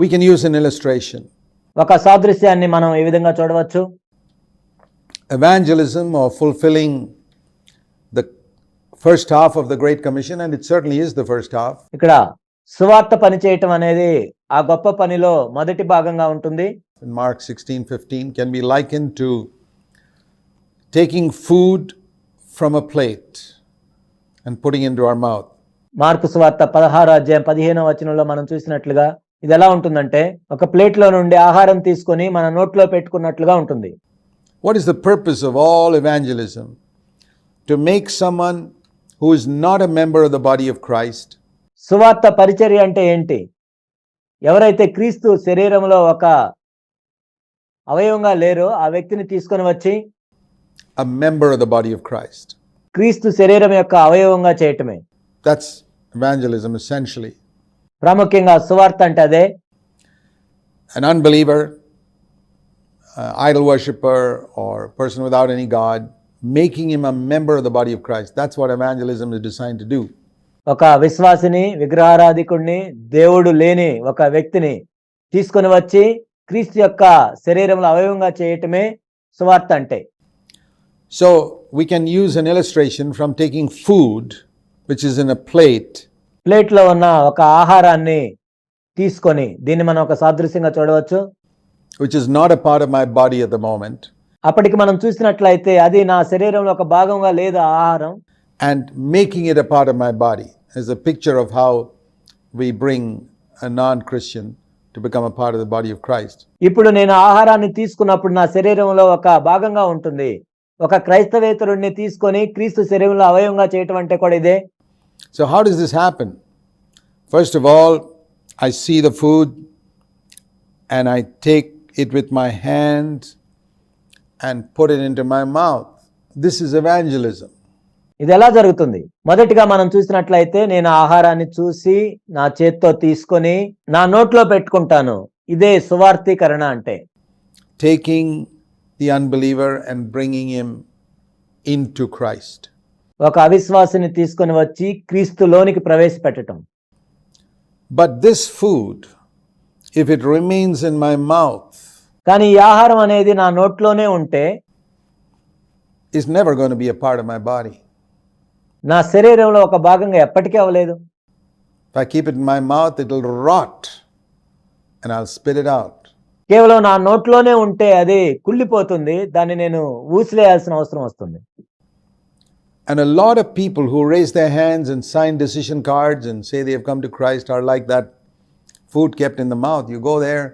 We can use an illustration ఒక సాదృశ్యాన్ని మనం ఈ విధంగా చూడవచ్చు? Evangelism are fulfilling the first half of the Great Commission and it certainly is the first half ఇక్కడ సువార్త పని చేయటం అనేది ఆ గొప్ప పనిలో మొదటి భాగంగా ఉంటుంది. Mark 16:15 can be liken to taking food from a plate and putting into our mouth Mark సువార్త 16వ అధ్యాయం 15వ వచనంలో మనం చూసినట్లుగా ఇది ఎలా ఉంటుందంటే ఒక ప్లేట్లో నుండి ఆహారం తీసుకొని మన నోట్లో పెట్టుకున్నట్లుగా ఉంటుంది. What is the purpose of all evangelism to make someone who is not a member of the body of Christ సువార్త పరిచర్య అంటే ఏంటి? ఎవరైతే క్రీస్తు శరీరంలో ఒక అవయవంగా లేరో ఆ వ్యక్తిని తీసుకొని వచ్చి a member of the body of Christ క్రీస్తు శరీరం యొక్క అవయవంగా చేయటమే. దట్స్ ఇవాంజలిజం ఎసెన్షియలీ ప్రాముఖ్యంగా సువార్త అంటే అదే An unbeliever, uh, idol worshiper, or person without any God, making him a member of the body of Christ. That's what evangelism is designed to do. ఒక విశ్వాసిని విగ్రహారాధికుడిని దేవుడు లేని ఒక వ్యక్తిని తీసుకొని వచ్చి క్రీస్తు యొక్క శరీరంలో అవయవంగా చేయటమే సువార్త అంటే So we can use an illustration from taking food, which is in a plate, ప్లేట్లో ఉన్న ఒక ఆహారాన్ని తీసుకొని దీన్ని మనం ఒక సాదృశ్యంగా చూడవచ్చు. Which is not a part of my body at the moment, అప్పటికి మనం చూసినట్లయితే అది నా శరీరంలో ఒక భాగంగా లేదు ఆహారం. And making it a part of my body is a picture of how we bring a non Christian to become a part of the body of Christ. ఇప్పుడు నేను ఆహారాన్ని తీసుకున్నప్పుడు నా శరీరంలో ఒక భాగంగా ఉంటుంది. ఒక క్రైస్తవేతరుడిని తీసుకొని క్రీస్తు శరీరంలో అవయవంగా చేయటం అంటే కూడా ఇదే. So, how does this happen? First of all, I see the food and I take it with my hand and put it into my mouth. This is evangelism. ఇది ఎలా జరుగుతుంది మొదటిగా మనం చూసినట్లయితే నేను ఆహారాన్ని చూసి నా చేత్తో తీసుకొని నా నోట్లో పెట్టుకుంటాను ఇదే సువార్థీకరణ అంటే Taking the unbeliever and bringing him into Christ. ఒక అవిశ్వాసిని తీసుకొని వచ్చి క్రీస్తులోనికి ప్రవేశపెట్టడం But this food, if it remains in my mouth, కానీ ఈ ఆహారం అనేది నా నోట్లోనే ఉంటే never going to be a part of my body. నా శరీరంలో ఒక భాగంగా ఎప్పటికీ అవ్వలేదు I keep it in my mouth, it'll rot and I'll spit it out. కేవలం నా నోట్లోనే ఉంటే అది కుళ్ళిపోతుంది దాన్ని నేను ఊసివేయాల్సిన అవసరం వస్తుంది And a lot of people who raise their hands and sign decision cards and say they have come to Christ are like that food kept in the mouth. You go there,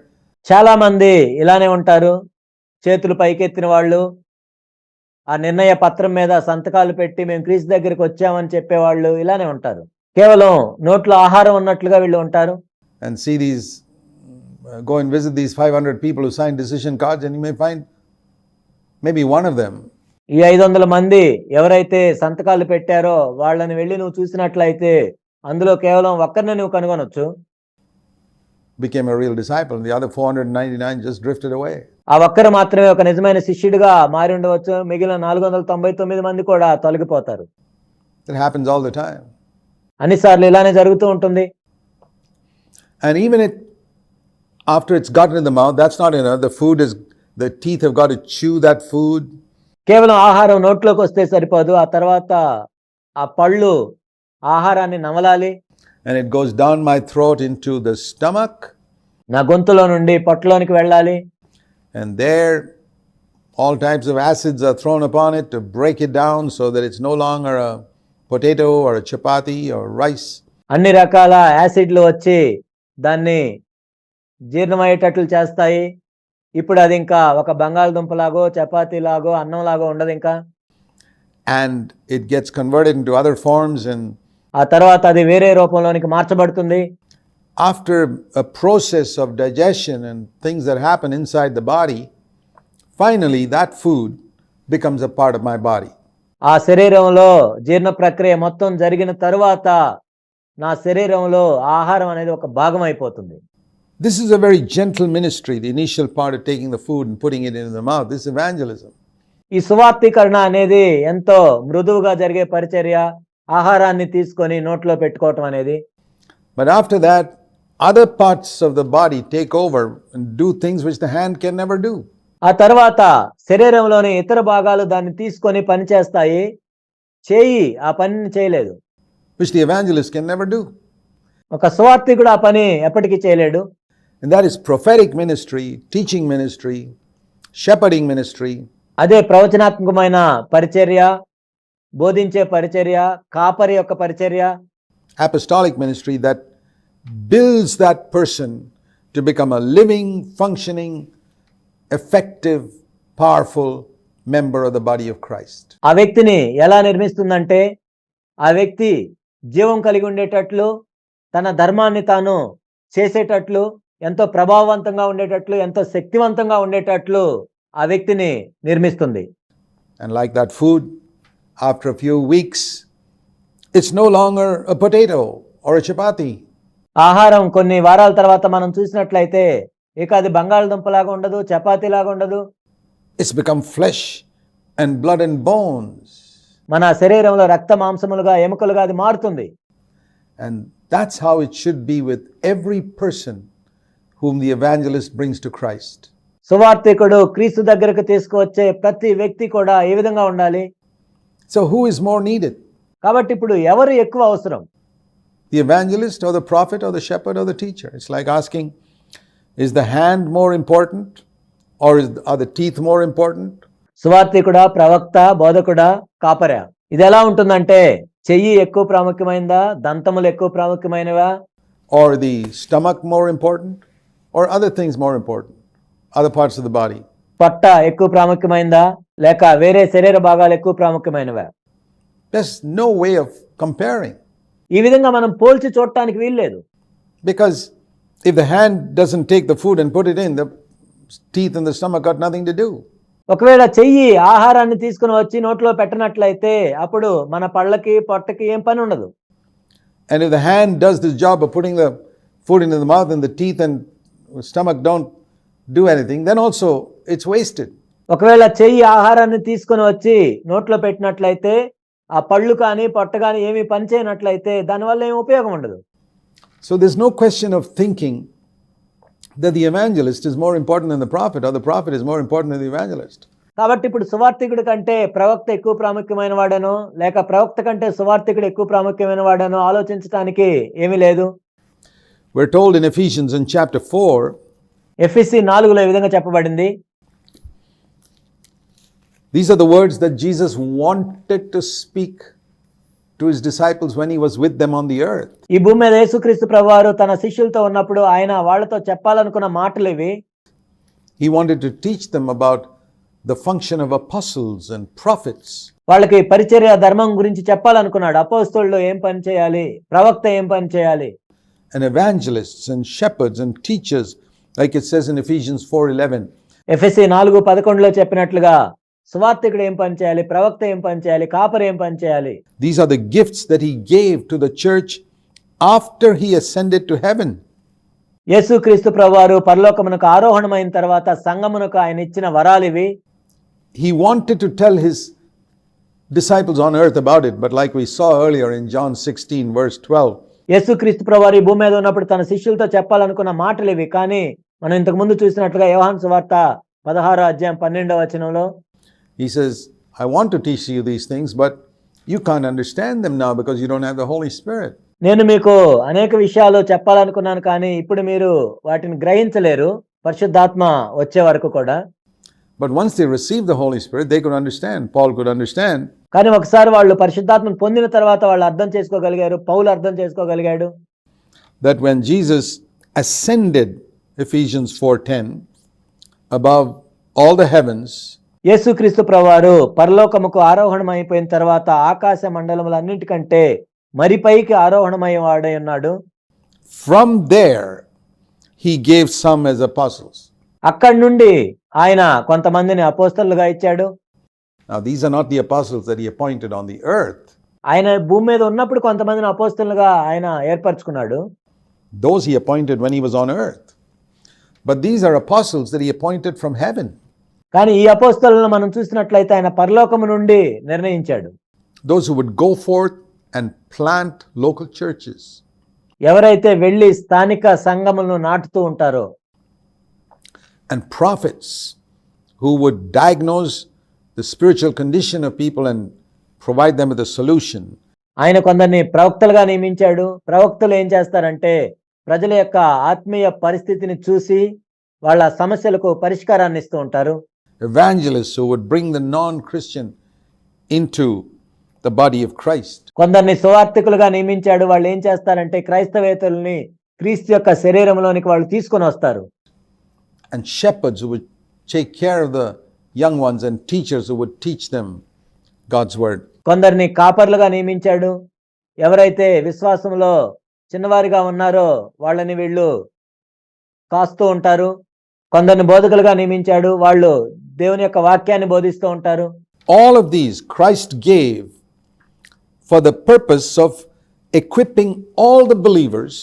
చాలా మంది ఇలానే ఉంటారు చేతులు పైకెత్తిన వాళ్ళు ఆ నిర్ణయ పత్రం మీద సంతకాలు పెట్టి మేము క్రీస్తు దగ్గరికి వచ్చామని చెప్పేవాళ్ళు ఇలానే ఉంటారు కేవలం నోట్లో ఆహారం ఉన్నట్లుగా వీళ్ళు ఉంటారు and see these, uh, go and visit these 500 people who sign decision cards, and you may find maybe one of them ఈ ఐదు వందల మంది ఎవరైతే సంతకాలు పెట్టారో వాళ్ళని వెళ్ళి నువ్వు చూసినట్లయితే అందులో కేవలం ఒక్కరిని నువ్వు కనుగొనొచ్చు became a real disciple, and the other 499 just drifted away. ఆ ఒక్కరు మాత్రమే ఒక నిజమైన శిష్యుడిగా మారి ఉండవచ్చు మిగిలిన నాలుగు వందల తొంభై తొమ్మిది మంది కూడా తొలగిపోతారు It happens all the time. అన్నిసార్లు ఇలానే జరుగుతూ ఉంటుంది And even it, after it's gotten in the mouth, that's not enough. The food is, the teeth have got to chew that food. కేవలం ఆహారం నోట్లోకి వస్తే సరిపోదు ఆ తర్వాత ఆ పళ్ళు ఆహారాన్ని నమలాలి And it goes down my throat into the stomach. నా గొంతులో నుండి పొట్టలోనికి వెళ్ళాలి And there, all types of acids are thrown upon it to break it down so that it's no longer a potato or a chapati or rice. అన్ని రకాల యాసిడ్లు వచ్చి దాన్ని జీర్ణమయ్యేటట్లు చేస్తాయి ఇప్పుడు అది ఇంకా ఒక బంగాళదుంప లాగో చపాతీ లాగో అన్నం లాగో ఉండదు ఇంకా. And it gets converted into other forms in ఆ తర్వాత అది వేరే రూపంలోనికి మార్చబడుతుంది. After a process of digestion and things that happen inside the body finally that food becomes a part of my body ఆ శరీరంలో జీర్ణ ప్రక్రియ మొత్తం జరిగిన తర్వాత నా శరీరంలో ఆహారం అనేది ఒక భాగం అయిపోతుంది. This is a very gentle ministry, the initial part of taking the food and putting it into the mouth. This is evangelism. ఈ సువార్తీకరణ అనేది ఎంతో మృదువుగా జరిగే పరిచర్య ఆహారాన్ని తీసుకొని నోట్లో పెట్టుకోవటం అనేది But after that, other parts of the body take over and do things which the hand can never do. ఆ తర్వాత శరీరంలోని ఇతర భాగాలు దాన్ని తీసుకొని పని చేస్తాయి చేయి ఆ పనిని చేయలేదు which the evangelist can never do. ఒక సువార్థికుడు ఆ పని ఎప్పటికీ చేయలేడు and that is prophetic ministry teaching ministry shepherding ministry అదే ప్రవచనాత్మకమైన పరిచర్య బోధించే పరిచర్య కాపరి యొక్క పరిచర్య. Apostolic ministry that builds that person to become a living functioning effective powerful member of the body of Christ ఆ వ్యక్తిని ఎలా నిర్మిస్తుందంటే ఆ వ్యక్తి జీవం కలిగి ఉండేటట్లు తన ధర్మాన్ని తాను చేసేటట్లు ఎంతో ప్రభావవంతంగా ఉండేటట్లు ఎంతో శక్తివంతంగా ఉండేటట్లు ఆ వ్యక్తిని నిర్మిస్తుంది. And like that food after few weeks it's no longer or chapati ఆహారం కొన్ని వారాల తర్వాత మనం చూసినట్లయితే ఇక అది బంగాళాదుంప లాగా ఉండదు చపాతిలాగా ఉండదు. It's become flesh and blood and bones మన శరీరంలో రక్త మాంసములుగా ఎముకలుగా అది మారుతుంది. And that's how it should be with every person whom the evangelist brings to Christ. సువార్థికుడు క్రీస్తు దగ్గరకు తీసుకువచ్చే ప్రతి వ్యక్తి కూడా ఏ విధంగా ఉండాలి So, who is more needed? కాబట్టి ఇప్పుడు ఎవరు ఎక్కువ అవసరం The evangelist or the prophet or the shepherd or the teacher? It's like asking, is the hand more important or is, are the teeth more important? సువార్థికుడా ప్రవక్త బోధకుడా కాపరా ఇది ఎలా ఉంటుందంటే చెయ్యి ఎక్కువ ప్రాముఖ్యమైనదా దంతములు ఎక్కువ ప్రాముఖ్యమైనవా Or the stomach more important? Or other things more important other parts of the body పొట్ట ఎక్కువ ప్రాముఖ్యమైనదా లేక వేరే శరీర భాగాలు ఎక్కువ ప్రాముఖ్యమైనవా? There's no way of comparing ఈ విధంగా మనం పోల్చి చూడటానికి వీల్లేదు. Because if the hand doesn't take the food and put it in the teeth and the stomach got nothing to do ఒకవేళ చెయ్యి ఆహారాన్ని తీసుకుని వచ్చి నోట్లో పెట్టనట్లయితే అప్పుడు మన పళ్ళకి పొట్టకి ఏం పని ఉండదు. And if the hand does this job putting the food in the mouth in the teeth and stomach don't do anything then also it's wasted ఒకవేళ చెయ్యి ఆహారాన్ని తీసుకుని వచ్చి నోట్లో పెట్టినట్లయితే ఆ పళ్ళు కానీ పొట్ట కానీ ఏమి చేయనట్లయితే దానివల్ల ఏమి ఉపయోగం ఉండదు. So this no question of thinking the the evangelist is more important the prophet or the prophet is more important the evangelist కాబట్టి ఇప్పుడు సువార్థికుడి కంటే ప్రవక్త ఎక్కువ ప్రాముఖ్యమైన వాడను లేక ప్రవక్త కంటే సువార్థికుడు ఎక్కువ ప్రాముఖ్యమైన వాడను ఆలోచించడానికి ఏమీ లేదు. We're told in Ephesians in chapter 4 ఎఫ్ఎస్సి నాలుగులో ఈ విధంగా చెప్పబడింది These are the words that Jesus wanted to speak to his disciples when he was with them on the earth. ఈ భూమి మీద యేసుక్రీస్తు ప్రభువారు తన శిష్యులతో ఉన్నప్పుడు ఆయన వాళ్ళతో చెప్పాలనుకున్న మాటలు ఇవి He wanted to teach them about the function of apostles and prophets, వాళ్ళకి పరిచర్య ధర్మం గురించి చెప్పాలనుకున్నాడు అపోస్తోళ్ళు ఏం పని చేయాలి ప్రవక్త ఏం పని చేయాలి and evangelists and shepherds and teachers, like it says in Ephesians 4:11. FSC నాలుగు పదకొండులో చెప్పినట్లుగా సువార్థికుడు ఏం పని చేయాలి ప్రవక్త ఏం పని చేయాలి కాపరి ఏం పని చేయాలి These are the gifts that he gave to the church after he ascended to heaven. యేసుక్రీస్తు ప్రభువారు పరలోకమునకు ఆరోహణమైన తర్వాత సంగమునకు ఆయన ఇచ్చిన వరాలు ఇవి He wanted to tell his disciples on earth about it, but like we saw earlier in John 16, verse 12, యేసుక్రీస్తు ప్రభువారు ఈ భూమి మీద ఉన్నప్పుడు తన శిష్యులతో చెప్పాలనుకున్న మాటలు ఇవి. కానీ మనం ఇంతకు ముందు చూసినట్లుగా యోహాన్ సువార్త పదహారో అధ్యాయం పన్నెండవ వచనంలో he says, I want to teach you these things, but you can't understand them now because you don't have the Holy Spirit. నేను మీకు అనేక విషయాలు చెప్పాలనుకున్నాను కానీ ఇప్పుడు మీరు వాటిని గ్రహించలేరు. పరిశుద్ధాత్మ వచ్చే వరకు కూడా. But once they receive the Holy Spirit they could understand Paul could understand కానీ ఒకసారి వాళ్ళు పరిశుద్ధాత్మను పొందిన తర్వాత వాళ్ళు అర్థం చేసుకోగలిగారు? పౌల్ అర్థం చేసుకోగలిగాడు? That when Jesus ascended Ephesians four ten above all the heavens యేసుక్రీస్తు ప్రవారు పరలోకముకు ఆరోహణమైపోయిన తర్వాత ఆకాశ మండలములన్నింటికంటే మరిపైకి ఆరోహణమై వాడై ఉన్నాడు? From there he gave some as apostles అక్కడి నుండి ఆయన కొంతమందిని అపోస్తలుగా ఇచ్చాడు Now, these are not the apostles that he appointed on the earth. ఆయన భూమి మీద ఉన్నప్పుడు కొంతమందిని అపోస్తలుగా ఆయన ఏర్పరచుకున్నాడు Those he appointed when he was on earth. But these are apostles that he appointed from heaven. కానీ ఈ అపోస్తలను మనం చూసినట్లయితే ఆయన పరలోకము నుండి నిర్ణయించాడు Those who would go forth and plant local churches. ఎవరైతే వెళ్ళి స్థానిక సంఘములను నాటుతూ ఉంటారో and prophets who would diagnose the spiritual condition of people and provide them with a solution. ఆయన కొందరిని ప్రవక్తలుగా నియమించాడు ప్రవక్తలు ఏం చేస్తారంటే ప్రజల యొక్క ఆత్మీయ పరిస్థితిని చూసి వాళ్ళ సమస్యలకు పరిష్కారాన్ని ఇస్తూ ఉంటారు Evangelists who would bring the non Christian into the body of Christ. కొందరిని సువార్థికులుగా నియమించాడు వాళ్ళు ఏం చేస్తారంటే క్రైస్తవేతల్ని క్రీస్తు యొక్క శరీరంలోనికి వాళ్ళు తీసుకొని వస్తారు and shepherds who would take care of the young ones and teachers who would teach them God's word. కొందరిని కాపర్లుగా నియమించాడు ఎవరైతే విశ్వాసంలో చిన్నవారిగా ఉన్నారో వాళ్ళని వీళ్ళు కాస్తూ ఉంటారు కొందరిని బోధకులుగా నియమించాడు వాళ్ళు దేవుని యొక్క వాక్యాన్ని బోధిస్తూ ఉంటారు All of these Christ gave for the purpose of equipping all the believers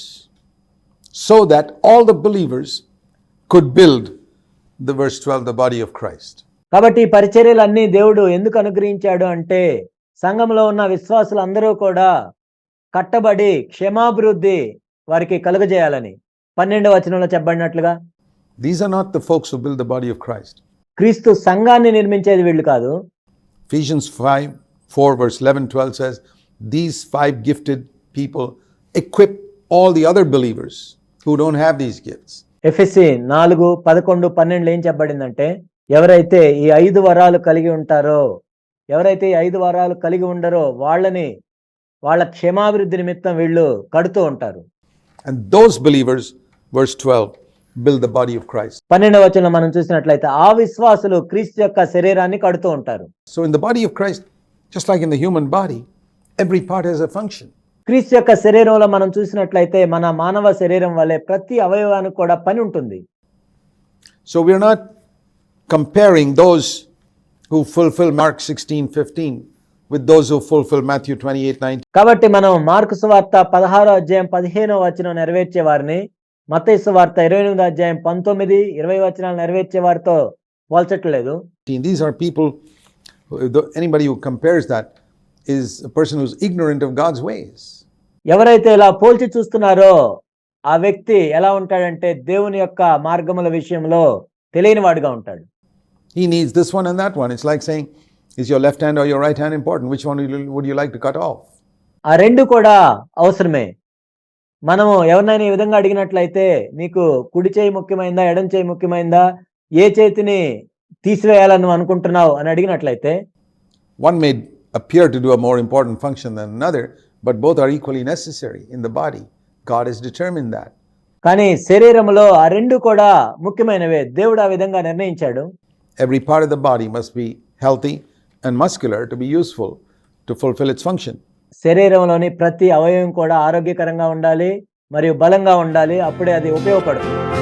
so that all the believers could build the verse 12 the body of Christ. కాబట్టి ఈ పరిచర్యలన్నీ దేవుడు ఎందుకు అనుగ్రహించాడు అంటే సంఘంలో ఉన్న విశ్వాసులందరూ కూడా కట్టబడి క్షమాభివృద్ధి వారికి కలుగజేయాలని పన్నెండవ వచనంలో చెప్పబడినట్లుగా These are not the folks who build the body of Christ. క్రీస్తు సంఘాన్ని నిర్మించేది వీళ్ళు కాదు Ephesians 5 4 verse 11 12 says, These five gifted people equip all the other believers who don't have these gifts. ఎఫ్ఎస్సి నాలుగు పదకొండు పన్నెండులో ఏం చెప్పబడిందంటే ఎవరైతే ఈ ఐదు వరాలు కలిగి ఉంటారో ఎవరైతే ఈ ఐదు వరాలు కలిగి ఉండరో వాళ్ళని వాళ్ళ క్షేమాభివృద్ధి నిమిత్తం వీళ్ళు కడుతూ ఉంటారు And those believers, verse 12, build the body of Christ. పన్నెండవ వచనంలో మనం చూసినట్లయితే ఆ విశ్వాసులు క్రీస్తు యొక్క శరీరాన్ని కడుతూ ఉంటారు So, in the body of Christ, just like in the human body, every part has a function. క్రీస్తు యొక్క శరీరంలో మనం చూసినట్లయితే మన మానవ శరీరం వలె ప్రతి అవయవానికి కూడా పని ఉంటుంది So, we're not comparing those who fulfill Mark 16 15 with those who fulfill Matthew 28 19. కాబట్టి మనం మార్కు సువార్త పదహారో అధ్యాయం పదిహేనో వచనం నెరవేర్చే వారిని మత్తయి సువార్త ఇరవై ఎనిమిదో అధ్యాయం పంతొమ్మిది ఇరవై వచనాలు నెరవేర్చే వారితో పోల్చట్లేదు These are people, who- the- anybody who a person who's ignorant of God's ways. ఎవరైతే ఇలా పోల్చి చూస్తున్నారో ఆ వ్యక్తి ఎలా ఉంటాడంటే దేవుని యొక్క మార్గముల విషయంలో తెలియని వాడిగా ఉంటాడు He needs this one and that one. It's like saying, is your left hand or your right hand important? Which one would you, would you like to cut off? ఆ రెండు కూడా అవసరమే మనము ఎవరినైనా ఈ విధంగా అడిగినట్లయితే నీకు కుడి చేయి ముఖ్యమైందా ఎడం చేయి ముఖ్యమైందా ఏ చేతిని తీసివేయాలని అనుకుంటున్నావు అని అడిగినట్లయితే One may appear to do a more important function than another, but both are equally necessary in the body. God has determined that. కానీ శరీరంలో ఆ రెండు కూడా ముఖ్యమైనవే దేవుడు ఆ విధంగా నిర్ణయించాడు Every part of the body must be healthy and muscular to be useful to fulfill its function. శరీరంలోని ప్రతి అవయవం కూడా ఆరోగ్యకరంగా ఉండాలి మరియు బలంగా ఉండాలి అప్పుడే అది ఉపయోగపడుతుంది